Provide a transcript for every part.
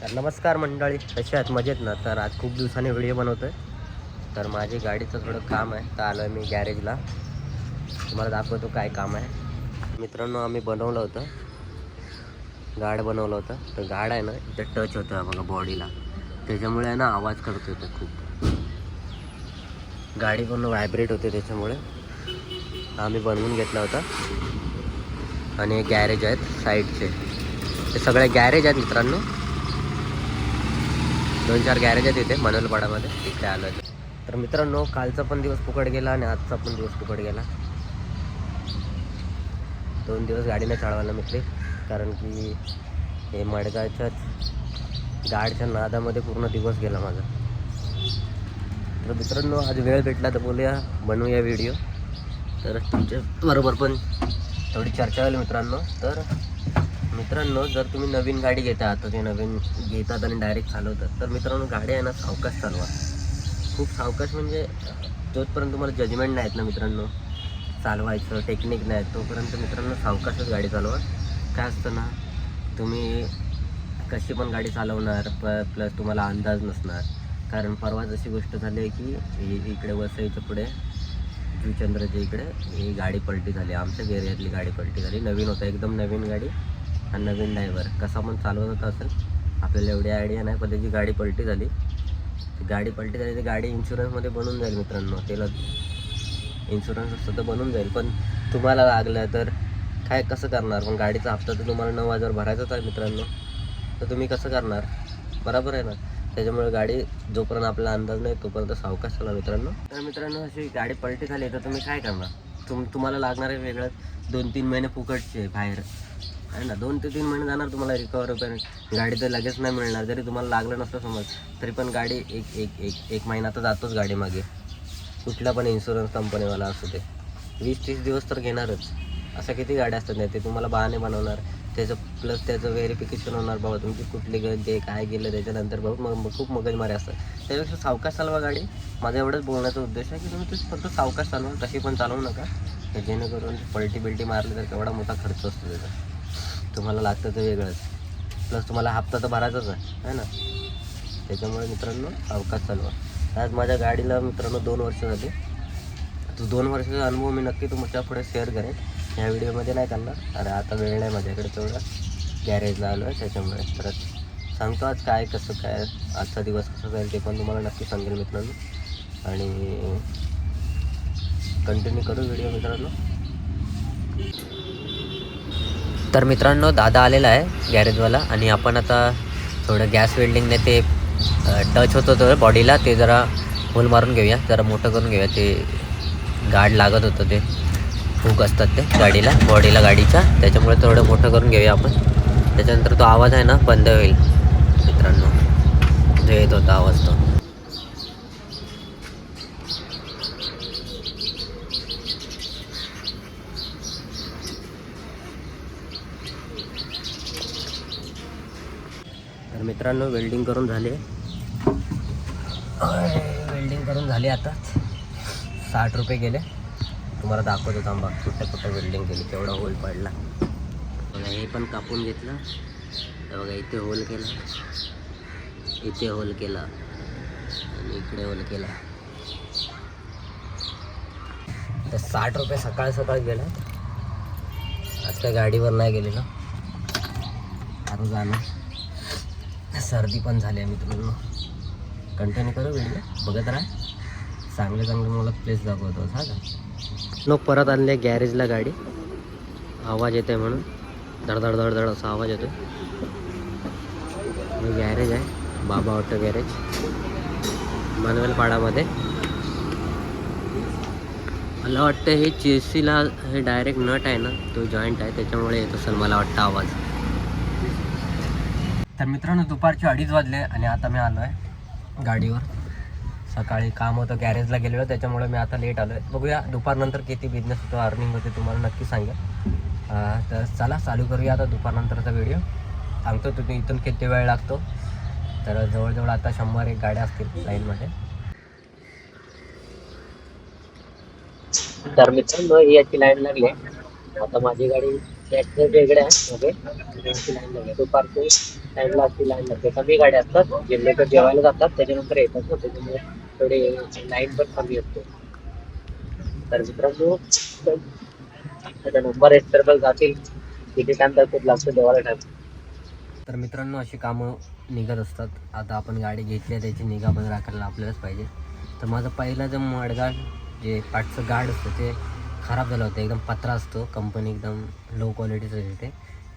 तर नमस्कार मंडळी कसे आहात? मजेत ना? तर आज खूप दिवसांनी व्हिडिओ बनवतो आहे तर माझी गाडीचं थोडं काम आहे तर आलो आहे मी गॅरेजला तुम्हाला दाखवतो काय काम आहे. मित्रांनो आम्ही बनवलं होतं. गाड बनवलं होतं. तर गाड आहे ना इथे टच होतं आहे बघा बॉडीला त्याच्यामुळे आहे ना आवाज करतो येतो खूप. गाडी पण व्हायब्रेट होते त्याच्यामुळे आम्ही बनवून घेतला होता. आणि गॅरेज आहेत साईडचे. ते सगळे गॅरेज आहेत मित्रांनो. दोन चार गॅरेज आहेत इथे मनोलपाडामध्ये. तिकडे आलो आहे. तर मित्रांनो कालचा पण दिवस फुकट गेला आणि आजचा पण दिवस फुकट गेला. दोन दिवस गाडीने चालवायला मिळते कारण की हे मडगावच्याच गाडच्या नादामध्ये पूर्ण दिवस गेला माझा. तर मित्रांनो आज वेळ भेटला तर बोलूया बनवूया व्हिडिओ तर तुमच्या बरोबर पण थोडी चर्चा होईल मित्रांनो. तर मित्रांनो जर तुम्ही नवीन गाडी घेता आता ते नवीन घेतात आणि डायरेक्ट चालवतात. तर मित्रांनो गाडी आहे ना सावकाश चालवा. खूप सावकाश म्हणजे जोपर्यंत तुम्हाला जजमेंट नाहीत ना मित्रांनो चालवायचं टेक्निक नाही तोपर्यंत मित्रांनो सावकाशच गाडी चालवा. काय असतं ना तुम्ही कशी पण गाडी चालवणार प प्लस तुम्हाला अंदाज नसणार. कारण परवा जशी गोष्ट झाली आहे की इकडे वसईच्या पुढे जुचंद्रच्या इकडे ही गाडी पलटी झाली. आमच्या एरियातली गाडी पलटी झाली. नवीन होता एकदम नवीन गाडी. आणि नवीन ड्रायव्हर. कसा पण चालवत होता असेल आपल्याला एवढी आयडिया नाही पण त्याची गाडी पलटी झाली. गाडी पलटी झाली ती गाडी इन्शुरन्समध्ये बनून जाईल मित्रांनो. त्याला इन्शुरन्स असतं तर बनून जाईल. पण तुम्हाला लागलं तर काय कसं करणार? पण गाडीचा हप्ता तर तुम्हाला नऊ हजार भरायचाच आहे मित्रांनो. तर तुम्ही कसं करणार? बरोबर आहे ना? त्याच्यामुळे गाडी जोपर्यंत आपला अंदाज नाही तोपर्यंत सावकाश चला मित्रांनो. तर मित्रांनो अशी गाडी पलटी झाली तर तुम्ही काय करणार? तुम तुम्हाला लागणार आहे वेगळं दोन तीन महिने फुकटचे बाहेर. आहे ना दोन ते तीन महिने जाणार तुम्हाला रिकवर पण गाडी तर लगेच नाही मिळणार. जरी तुम्हाला लागलं नसतं समज तरी पण गाडी एक एक एक एक महिना तर जातोच गाडी मागे. कुठला पण इन्शुरन्स कंपनीवाला असू दे. वीस तीस दिवस तर घेणारच. अशा किती गाड्या असतात नाही ते तुम्हाला बहाणे बनवणार. त्याचं प्लस त्याचं व्हेरिफिकेशन होणार. बाबा तुमची कुठली गंजे काय गेलं त्याच्यानंतर बघू मग खूप मगजमारी असतात. त्यापेक्षा सावकाश चालवा गाडी. माझा एवढंच बोलण्याचा उद्देश आहे की तुम्ही ते फक्त सावकाश चालवा. तशी पण चालवू नका. जेणेकरून पलटी बिलटी मारली तर केवढा मोठा खर्च असतो त्याचा. तुम्हाला लागतं तर वेगळंच. प्लस तुम्हाला हप्ता तर भरायचाच आहे. है ना? त्याच्यामुळे मित्रांनो अवकाश चालवा आज माझ्या गाडीला मित्रांनो दोन वर्ष झाली. तो दोन वर्षाचा अनुभव मी नक्की तुमच्यापुढे शेअर करेन. ह्या व्हिडिओमध्ये नाही करणार. अरे आता वेळ नाही माझ्याकडे तेवढा. गॅरेजला आलो आहे त्याच्यामुळे परत सांगतो आज काय कसं काय आजचा दिवस कसा जाईल ते पण तुम्हाला नक्की सांगेल मित्रांनो. आणि कंटिन्यू करू व्हिडिओ मित्रांनो. तर मित्रांनो दादा आलेला आहे गॅरेजवाला आणि आपण आता थोडं गॅस वेल्डिंगने ते टच होत होतं बॉडीला ते जरा होल मारून घेऊया. जरा मोठं करून घेऊया. ते गाड लागत होतं ते. फूक असतात ते गाडीला बॉडीला गाडीच्या. त्याच्यामुळे थोडं मोठं करून घेऊया आपण. त्याच्यानंतर तो आवाज आहे ना बंद होईल. मित्रांनो जो येत होता आवाज तो तर मित्रांनो वेल्डिंग करून झाले. वेल्डिंग करून झाले आता. साठ रुपये गेले. तुम्हाला दाखवतो थांबा. कुठं कुठं वेल्डिंग केली. केवढा होल पडला. बघा हे पण कापून घेतलं. तर बघा इथे होल केला. इथे होल केला. आणि इकडे होल केला. तर साठ रुपये सकाळ सकाळ गेला. आज काय गाडीवर नाही गेलेलं. आता जाणं. सर्दी पण झाली आहे मित्रांनो. कंटिन्यू करू व्हिडिओ बघत राहा. चांगले चांगले मला प्लेस दाखवतो हा का? नो परत आणले गॅरेजला गाडी. आवाज येते म्हणून. धडधड धडधड असा आवाज येतो गॅरेज आहे. बाबा ऑटो गॅरेज. मनवेलपाडामध्ये मला वाटतं हे चेसीला हे डायरेक्ट नट आहे ना तो जॉईंट आहे त्याच्यामुळे येत असेल मला वाटतं आवाज. तर मित्रांनो दुपारचे अडीच वाजले आणि आता मी आलो आहे गाडीवर. सकाळी काम होतं गॅरेजला गेलेलं त्याच्यामुळे मी आता लेट आलो आहे बघूया दुपारनंतर किती बिझनेस होतो अर्निंग होते तुम्हाला नक्की सांगेल. तर चला चालू करूया आता दुपारनंतरचा व्हिडिओ सांगतो तुम्ही इथून किती वेळ लागतो? तर जवळजवळ आता शंभर एक गाड्या असतील लाईनमध्ये तर मित्रांनो ही याची लाईन लागली. आहे आता माझी गाडी वेगळ्या आहे ओके. लाईन लागली दुपारची. साईडला अशी लाईन लागते कमी गाड्या असतात जे लोक जेवायला जातात त्याच्यानंतर येतात ना त्याच्यामुळे थोडे लाईन पण कमी असते. तर मित्रांनो त्याचा नंबर एक तर जातील. किती टाइम तर खूप लागतो देवाला टाइम तर मित्रांनो अशी कामं निघत असतात. आता आपण गाडी घेतली आहे त्याची निगा पण राखायला आपल्यालाच पाहिजे. तर माझा पहिला जो मडगाड जे पाठचं गाड असतं ते खराब झालं होतं. एकदम पत्रा असतो. कंपनी एकदम लो क्वालिटीचं येते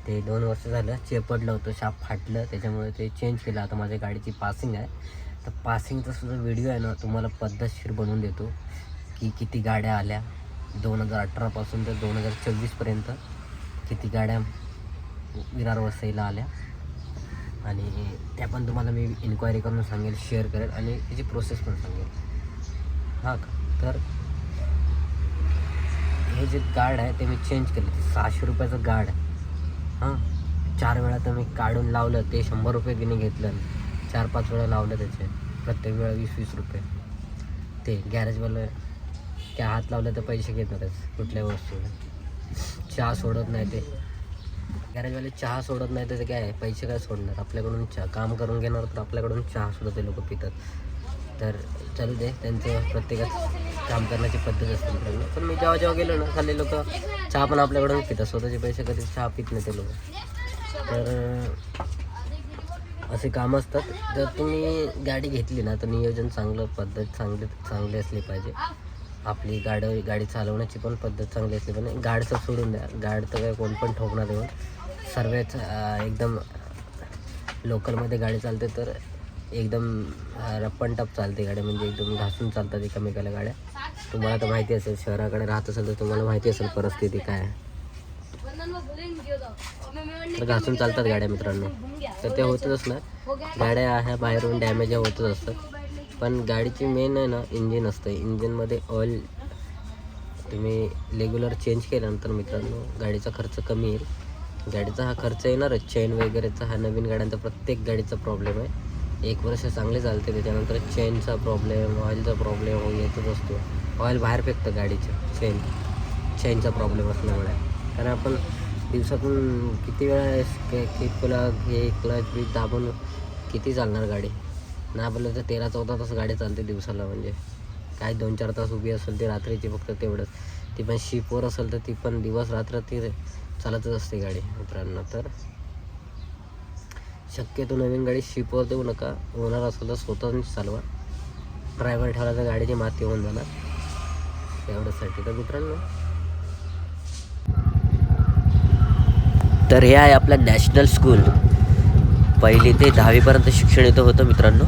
ते दोन वर्ष झालं चेपडलं होतं शाप फाटलं त्याच्यामुळे ते चेंज केलं. आता माझ्या गाडीची पासिंग आहे. तर पासिंगचा सुद्धा व्हिडिओ आहे ना तुम्हाला पद्धतशीर बनवून देतो. की किती गाड्या आल्या दोन हजार अठरापासून तर दोन हजार चोवीसपर्यंत किती गाड्या विरार वसईला आल्या. आणि त्या पण तुम्हाला मी इन्क्वायरी करून सांगेल शेअर करेल आणि त्याची प्रोसेस पण सांगेल. हां का? तर हे जे गार्ड आहे ते मी चेंज केलं. ते सहाशे रुपयाचं गार्ड आहे. हां. चार वेळा तर मी काढून लावलं ते शंभर रुपये तिने घेतलं. चार पाच वेळा लावलं त्याचे. प्रत्येक वेळा वीस वीस रुपये. ते गॅरेजवालं त्या हात लावलं तर पैसे घेतातच कुठल्या वस्तूला. चहा सोडत नाही ते. गॅरेजवाले चहा सोडत नाही तर ते काय पैसे काय सोडणार? आपल्याकडून चहा काम करून घेणार तर आपल्याकडून चहा सुद्धा ते लोक पितात. तर चालू दे त्यांचं प्रत्येकाचं काम करण्याची पद्धत असते मित्रांनो. पण मी जेव्हा जेव्हा गेलो ना खाली लोक चहा पण आपल्याकडून पितात. स्वतःचे पैसे कधी चहा पित नाही ते लोक. तर असे कामं असतात. जर तुम्ही गाडी घेतली ना तर नियोजन चांगलं पद्धत चांगली चांगली असली पाहिजे. आपली गाडी गाडी चालवण्याची पण पद्धत चांगली असली पाहिजे. गाडचं सोडून द्या. गाड तर काय कोण पण ठोकणार येऊन सर्वेच एकदम लोकलमध्ये गाडी चालते तर एकदम रप्पन टप चालते गाड्या म्हणजे एकदम घासून चालतात एकामेकाला गाड्या. तुम्हाला तर माहिती असेल शहराकडे राहत असेल तर तुम्हाला माहिती असेल परिस्थिती काय तर घासून चालतात गाड्या मित्रांनो. तर ते होतच असणार. गाड्या ह्या बाहेरून डॅमेज ह्या होतच असतात. पण गाडीची मेन आहे ना इंजिन असतं इंजिनमध्ये ऑइल तुम्ही रेग्युलर चेंज केल्यानंतर मित्रांनो गाडीचा खर्च कमी येईल. गाडीचा हा खर्च येणारच. चेन वगैरेचा हा नवीन गाड्यांचा प्रत्येक गाडीचा प्रॉब्लेम आहे. एक वर्ष चांगले चालते त्याच्यानंतर चेनचा प्रॉब्लेम ऑइलचा प्रॉब्लेम येतच असतो. ऑइल बाहेर फेकतं गाडीचं चेन चेनचा प्रॉब्लेम असल्यामुळे. कारण आपण दिवसातून किती वेळा किपला हे क्लच बीच दाबून किती चालणार गाडी? ना आपलं तर तेरा चौदा तास गाडी चालते दिवसाला म्हणजे. काय दोन चार तास उभी असेल ती रात्रीची फक्त तेवढंच. ती पण शिपवर असेल तर ती पण दिवस रात्र ती चालतच असते गाडी मित्रांनो. तर शक्यतो नवीन गाडी शिपवर देऊ नका. होणार असेल तर स्वतःच चालवा. ड्रायव्हर ठेवला तर गाडीची माती होऊन जाणार. एवढ्यासाठी तर मित्रांनो. तर हे आहे आपलं नॅशनल स्कूल. पहिली ते दहावीपर्यंत शिक्षण इथं होतं मित्रांनो.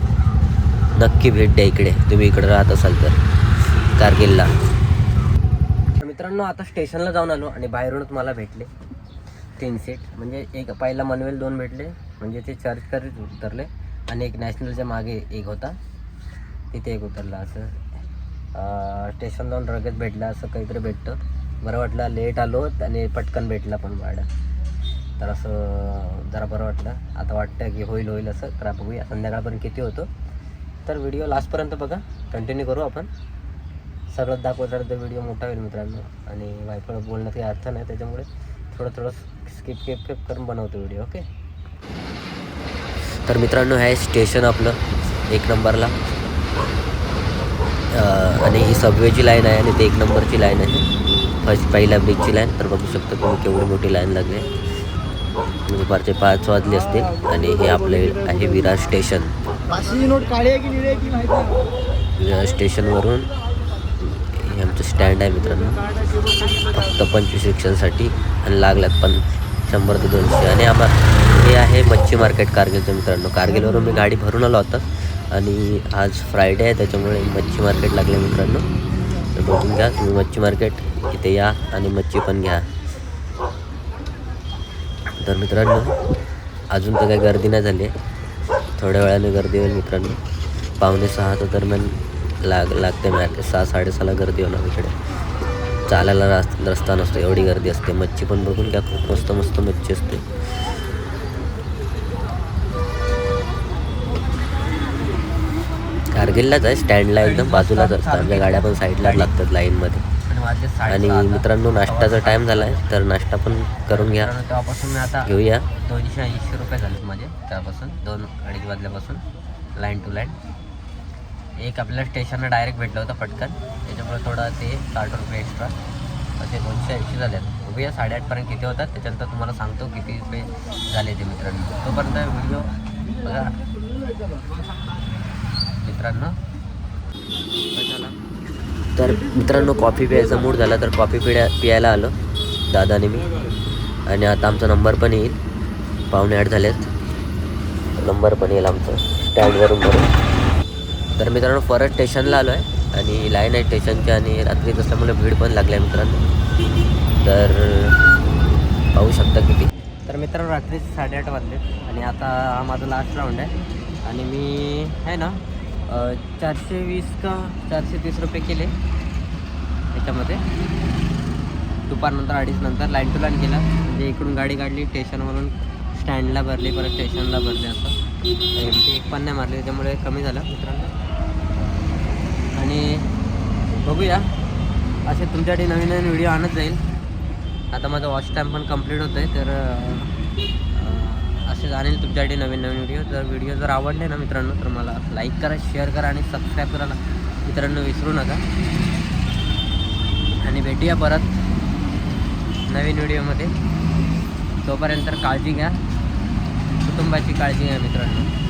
नक्की भेट द्या इकडे. तुम्ही इकडे राहत असाल तर. कारगिलला. मित्रांनो आता स्टेशनला जाऊन आलो आणि बाहेरूनच मला भेटले. तीन सीट म्हणजे एक पहिला मनवेल दोन भेटले. म्हणजे ते चर्च करीत उतरले. आणि एक नॅशनलच्या मागे एक होता. तिथे एक उतरला असं. स्टेशन जाऊन रगत भेटला असं काहीतरी भेटतं. बरं वाटलं लेट आलो आणि पटकन भेटला पण भाडं तर असं जरा बरं वाटलं. आता वाटतं की होईल होईल असं. तर बघूया. संध्याकाळपर्यंत किती होतो. तर व्हिडिओ लास्टपर्यंत बघा. कंटिन्यू करू आपण. सगळं दाखवत तर व्हिडिओ मोठा होईल मित्रांनो. आणि वायफळ बोलण्यात काही अर्थ नाही त्याच्यामुळे. थोडं थोडं स्किप स्किप स्किप करून बनवतो व्हिडिओ ओके तर मित्रांनो हे स्टेशन आपलं एक नंबरला. आणि ही सबवेची लाईन आहे आणि ते एक नंबरची लाईन आहे. फर्स्ट पहिल्या ब्रिजची लाईन तर बघू शकता तुम्ही केवढी मोठी लाईन लागली आहे. म्हणजे पाचशे पाच वाजले असतील आणि हे आपले आहे विरार स्टेशन. विरार स्टेशनवरून स्टँड आहे मित्रांनो. फक्त पंचवीस रिक्षांसाठी आणि लागल्यात पण शंभर ते दोनशे. आणि आम्हाला हे आहे मच्छी मार्केट कारगिलचं मित्रांनो. कारगिलवरून मी गाडी भरून आलो होता आणि आज फ्रायडे आहे त्याच्यामुळे मच्छी मार्केट लागले मित्रांनो. तर बघून घ्या तुम्ही मच्छी मार्केट इथे या आणि मच्छी पण घ्या. तर मित्रांनो अजून तर काही गर्दी नाही झाली आहे. थोड्या वेळाने गर्दी होईल मित्रांनो. पावणे सहाच्या दरम्यान लाग लागते मॅच सहा साडेसहाला गर्दी होणार इकडे. चालायला रस रस्ता नसतो एवढी गर्दी असते. मच्छी पण बघून घ्या खूप मस्त मस्त मच्छी असते. कारगिललाच आहे स्टँडला एकदम बाजूलाच असतं. आमच्या गाड्या पण साईडला लागतात लाईनमध्ये. आणि मित्रांनो नाश्त्याचा टाइम झाला आहे तर नाश्ता पण करून घ्या. तेव्हापासून मी आता घेऊया. दोनशे ऐंशी रुपये झालेत माझे त्यापासून दोन अडीच वाजल्यापासून लाईन टू लाईन एक आपल्याला स्टेशनला डायरेक्ट भेटलं होतं पटकन. त्याच्यामुळे थोडं ते साठ रुपये एक्स्ट्रा असे दोनशे ऐंशी झाले उभ्या साडेआठपर्यंत किती होतात. त्याच्यानंतर तुम्हाला सांगतो किती रुपये झाले ते मित्रांनो. तोपर्यंत व्हिडिओ बघा. मित्रांनो. तर मित्रांनो कॉफी प्यायचा मूड झाला तर कॉफी पिण्या पियायला आलो. दादाने मी. आणि आता आमचा नंबर पण येईल. पाहुणे ॲड झालेत. नंबर पण येईल आमचं. स्टँडवरून भरून. तर मित्रांनो परत स्टेशनला आलो आहे आणि लाईन आहे स्टेशनची आणि रात्री असल्यामुळे भीड पण लागली आहे मित्रांनो. तर पाहू शकता किती. तर मित्रांनो रात्री साडेआठ वाजले. आणि आता हा माझा लास्ट राऊंड आहे. आणि मी आहे ना चारशे वीस का चारशे तीस रुपये केले. याच्यामध्ये. दुपारनंतर अडीच नंतर लाईन टू लाईन केला. म्हणजे इकडून गाडी काढली स्टेशनवरून स्टँडला भरली परत स्टेशनला भरली असं. एमटी एक पण नाही मारली त्याच्यामुळे कमी झालं. मित्रांनो आणि बघूया. असे तुमच्यासाठी नवीन नवीन व्हिडिओ आणत जाईल. आता माझा वॉच टाईम पण कंप्लीट होतं आहे तर असेच आणेल तुमच्यासाठी नवीन नवीन व्हिडिओ जर व्हिडिओ जर आवडले ना मित्रांनो तर मला लाईक करा शेअर करा आणि सबस्क्राईब करा मित्रांनो विसरू नका. आणि भेटूया परत नवीन व्हिडिओमध्ये तोपर्यंत काळजी घ्या. कुटुंबाची काळजी घ्या मित्रांनो.